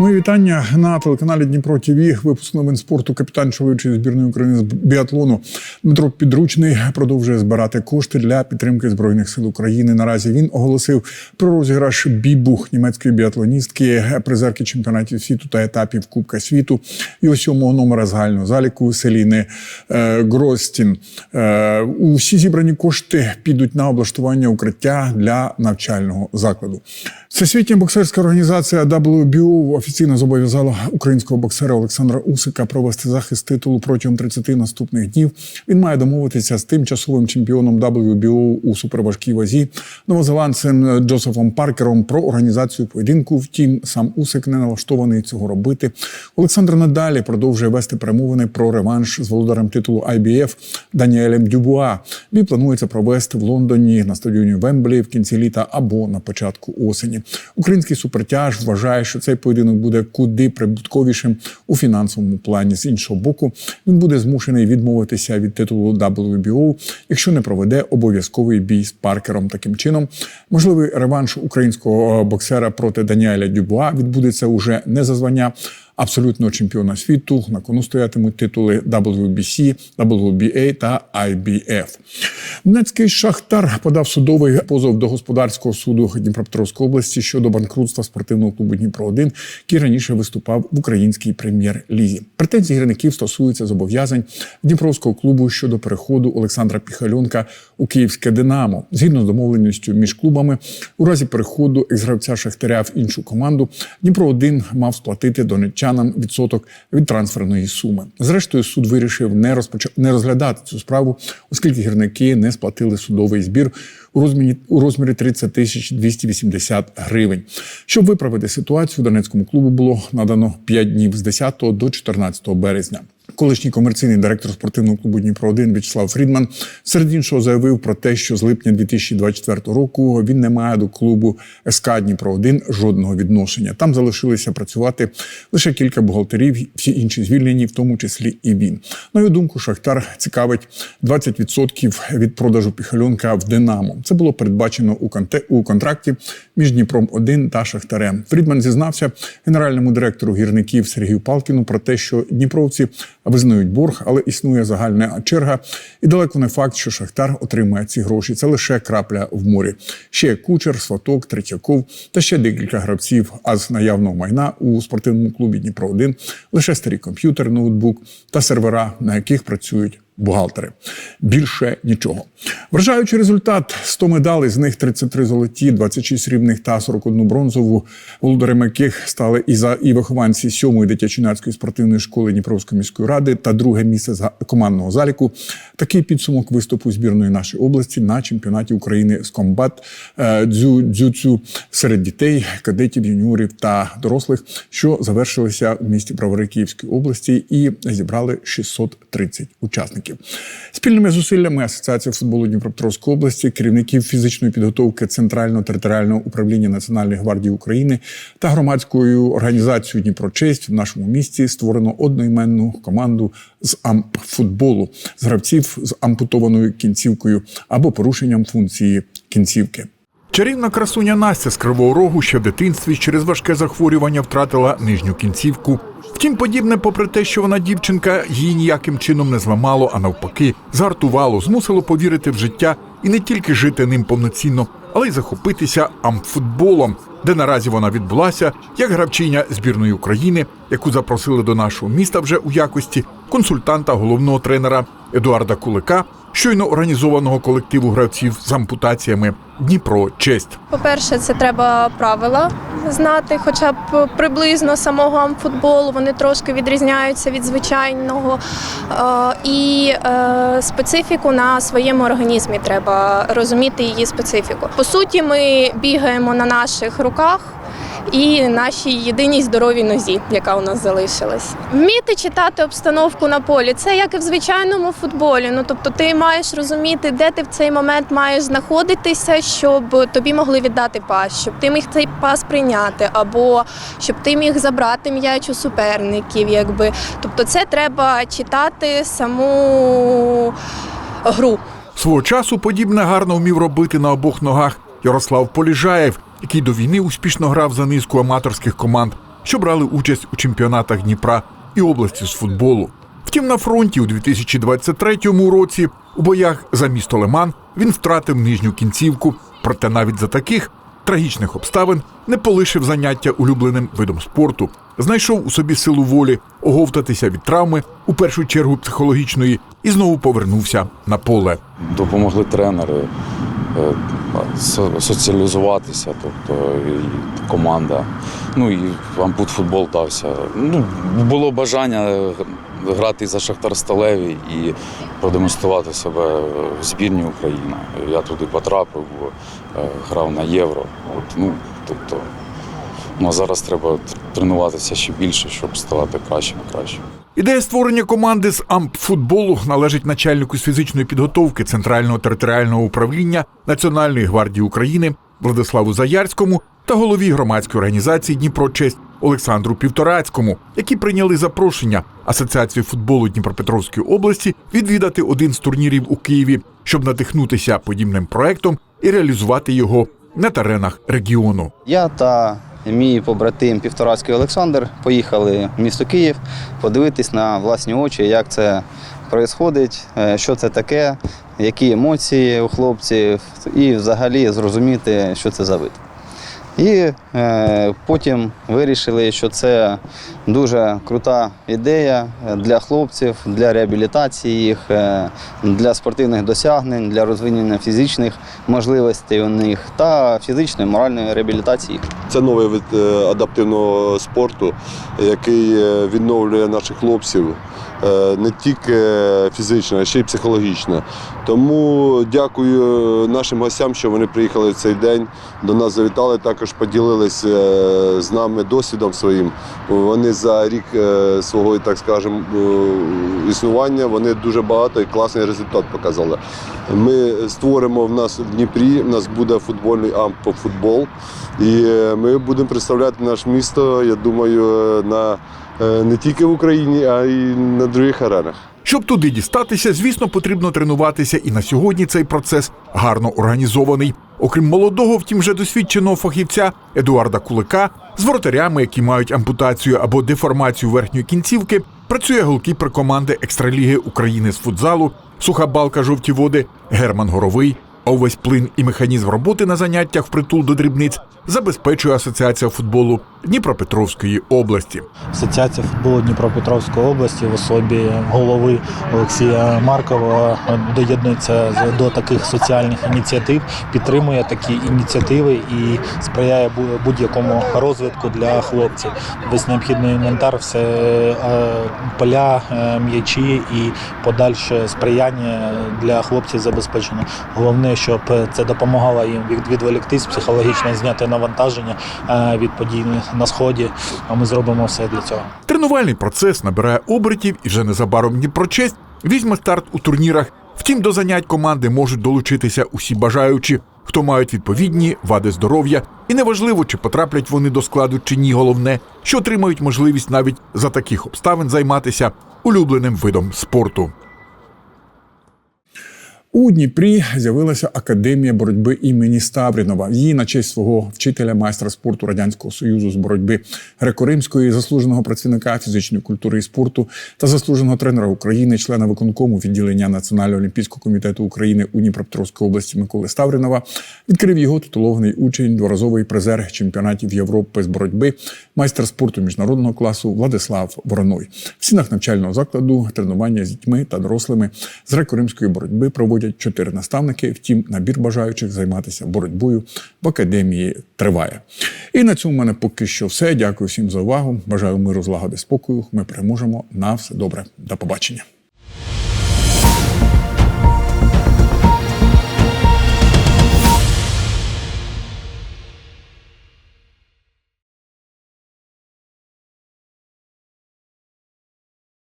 Мої вітання на телеканалі Дніпро ТВ. Випуск новин спорту. Капітан чоловічої збірної України з біатлону Дмитро Підручний продовжує збирати кошти для підтримки збройних сил України. Наразі він оголосив про розіграш бібух німецької біатлоністки, призерки чемпіонатів світу та етапів Кубка світу і ось сьомого номера загального заліку Селіни е, Гростін. Е, усі зібрані кошти підуть на облаштування укриття для навчального закладу. Всесвітня боксерська організація WBO офіційно зобов'язала українського боксера Олександра Усика провести захист титулу протягом 30 наступних днів. Він має домовитися з тимчасовим чемпіоном WBO у суперважкій вазі новозеландцем Джозефом Паркером про організацію поєдинку. Втім, сам Усик не налаштований цього робити. Олександр надалі продовжує вести перемовини про реванш з володарем титулу IBF Даніелем Дюбуа. Бій планується провести в Лондоні на стадіоні Вемблі в кінці літа або на початку осені. Український супертяж вважає, що цей поєдинок буде куди прибутковішим у фінансовому плані. З іншого боку, він буде змушений відмовитися від титулу WBO, якщо не проведе обов'язковий бій з Паркером. Таким чином, можливий реванш українського боксера проти Даніеля Дюбуа відбудеться уже не за звання абсолютного чемпіона світу. На кону стоятимуть титули WBC, WBA та IBF. Донецький шахтар подав судовий позов до господарського суду Дніпропетровської області щодо банкрутства спортивного клубу Дніпро 1 який раніше виступав в українській прем'єр-лізі. Претензії гірників стосуються зобов'язань Дніпровського клубу щодо переходу Олександра Піхальонка у Київське Динамо. Згідно з домовленістю між клубами, у разі переходу екс-гравця Шахтаря в іншу команду Дніпро 1 мав сплатити донеччанам відсоток від трансферної суми. Зрештою, суд вирішив не розпоч... не розглядати цю справу, оскільки гірники не сплатили судовий збір у розмірі у розмірі 30 тисяч 280 гривень. Щоб виправити ситуацію, Донецькому клубу було надано 5 днів з 10 до 14 березня. Колишній комерційний директор спортивного клубу Дніпро 1 В'ячеслав Фрідман серед іншого заявив про те, що з липня 2024 року він не має до клубу СК Дніпро 1 жодного відношення. Там залишилися працювати лише кілька бухгалтерів, всі інші звільнені, в тому числі і він. На його думку, Шахтар цікавить 20% від продажу піхальонка в Динамо. Це було передбачено у у контракті між Дніпром 1 та Шахтарем. Фрідман зізнався генеральному директору гірників Сергію Палкіну про те, що Дніпровці визнають борг, але існує загальна черга. І далеко не факт, що Шахтар отримає ці гроші. Це лише крапля в морі. Ще Кучер, Сваток, Третьяков та ще декілька гравців. А з наявного майна у спортивному клубі Дніпро 1 лише старі комп'ютер, ноутбук та сервера, на яких працюють. Бухгалтери більше нічого. Вражаючий результат: 100 медалей, з них 33 золоті, 26 срібних та 41 бронзову, володарем яких стали і за і вихованці 7-ї дитячо-юнацької спортивної школи Дніпровської міської ради та друге місце з командного заліку. Такий підсумок виступу збірної нашої області на чемпіонаті України з комбат е, дзю дзюцю серед дітей, кадетів, юніорів та дорослих, що завершилися в місті Бровари Київської області і зібрали 630 учасників. Спільними зусиллями Асоціації футболу Дніпропетровської області, керівників фізичної підготовки Центрального територіального управління Національної гвардії України та громадською організацією Дніпрочесть в нашому місті створено одноіменну команду з ампфутболу з гравців з ампутованою кінцівкою або порушенням функції кінцівки. Чарівна красуня Настя з Кривого Рогу ще в дитинстві через важке захворювання втратила нижню кінцівку. Втім, подібне, попри те, що вона дівчинка, її ніяким чином не зламало, а навпаки, згартувало, змусило повірити в життя і не тільки жити ним повноцінно, але й захопитися амфутболом, де наразі вона відбулася як гравчиня збірної України, яку запросили до нашого міста вже у якості консультанта головного тренера Едуарда Кулика, щойно організованого колективу гравців з ампутаціями Дніпро Честь. По-перше, це треба правила знати, хоча б приблизно самого амфутболу. Вони трошки відрізняються від звичайного. Е, І е, специфіку на своєму організмі треба розуміти її специфіку. По суті, ми бігаємо на наших руках. І нашій єдиній здоровій нозі, яка у нас залишилась, вміти читати обстановку на полі. Це як і в звичайному футболі. Ну тобто, ти маєш розуміти, де ти в цей момент маєш знаходитися, щоб тобі могли віддати пас, щоб ти міг цей пас прийняти, або щоб ти міг забрати м'яч у суперників. Якби тобто, це треба читати саму гру. Свого часу подібне гарно вмів робити на обох ногах Ярослав Поліжаєв, який до війни успішно грав за низку аматорських команд що брали участь у чемпіонатах Дніпра і області з футболу. Втім, на фронті у 2023 році у боях за місто Лиман він втратив нижню кінцівку. Проте навіть за таких трагічних обставин не полишив заняття улюбленим видом спорту. Знайшов у собі силу волі оговтатися від травми, у першу чергу психологічної, і знову повернувся на поле. допомогли тренери соціалізуватися, тобто і команда. Ну і ампут-футбол дався. Ну, було бажання е, грати за Шахтар Сталеві і продемонструвати себе в збірні України. Я туди потрапив, е, грав на євро. От, ну, тобто, ну, а зараз треба тренуватися ще більше, щоб ставати кращим і кращим. Ідея створення команди з ампфутболу належить начальнику з фізичної підготовки Центрального територіального управління Національної гвардії України Владиславу Заярському та голові громадської організації Дніпрочесть Олександру Півторацькому, які прийняли запрошення Асоціації футболу Дніпропетровської області відвідати один з турнірів у Києві, щоб надихнутися подібним проектом і реалізувати його на теренах регіону. Я та мій побратим Півторацький Олександр поїхали в місто Київ подивитись на власні очі, як це відбувається, що це таке, які емоції у хлопців, і взагалі зрозуміти, що це за вид. І е, потім вирішили, що це дуже крута ідея для хлопців, для реабілітації їх, е, для спортивних досягнень, для розвинення фізичних можливостей у них та фізичної, моральної реабілітації. Це новий вид е, адаптивного спорту, який е, відновлює наших хлопців не тільки фізично, а ще й психологічно. Тому дякую нашим гостям, що вони приїхали в цей день. До нас завітали, також поділилися е, з нами досвідом своїм. Вони за рік е, свого, так скажемо, е, існування вони дуже багато і класний результат показали. Ми створимо в нас в Дніпрі, в нас буде футбольний ампофутбол. І е, ми будемо представляти наше місто, я думаю, е, на, е, не тільки в Україні, а й на других аренах. Щоб туди дістатися, звісно, потрібно тренуватися, і на сьогодні цей процес гарно організований. Окрім молодого, втім вже досвідченого фахівця Едуарда Кулика з воротарями, які мають ампутацію або деформацію верхньої кінцівки, працює голкіпер команди екстраліги України з футзалу, суха балка жовті води Герман Горовий. А увесь плин і механізм роботи на заняттях впритул до дрібниць забезпечує Асоціація футболу Дніпропетровської області. Асоціація футболу Дніпропетровської області в особі голови Олексія Маркова доєднується до таких соціальних ініціатив, підтримує такі ініціативи і сприяє будь-якому розвитку для хлопців. Весь необхідний інвентар, все е, поля, е, м'ячі і подальше сприяння для хлопців забезпечено. Головне, щоб це допомагало їм від- відволіктись психологічно, зняти навантаження е, від подій на сході. А ми зробимо все для цього. Тренувальний процес набирає обертів і вже незабаром Дніпрочесть візьме старт у турнірах. Втім, до занять команди можуть долучитися усі бажаючі, хто мають відповідні вади здоров'я, і неважливо, чи потраплять вони до складу чи ні. Головне, що отримають можливість навіть за таких обставин займатися улюбленим видом спорту. У Дніпрі з'явилася академія боротьби імені Ставрінова. Її на честь свого вчителя, майстра спорту радянського союзу з боротьби греко-римської, заслуженого працівника фізичної культури і спорту та заслуженого тренера України, члена виконкому відділення Національного олімпійського комітету України у Дніпропетровській області Миколи Ставрінова відкрив його титулований учень, дворазовий призер чемпіонатів Європи з боротьби, майстер спорту міжнародного класу Владислав Вороной. В стінах навчального закладу тренування з дітьми та дорослими з греко-римської боротьби проводять чотири наставники. Втім, набір бажаючих займатися боротьбою в академії триває. І на цьому в мене поки що все. Дякую всім за увагу. Бажаю миру, злагоди, спокою. Ми переможемо. На все добре. До побачення.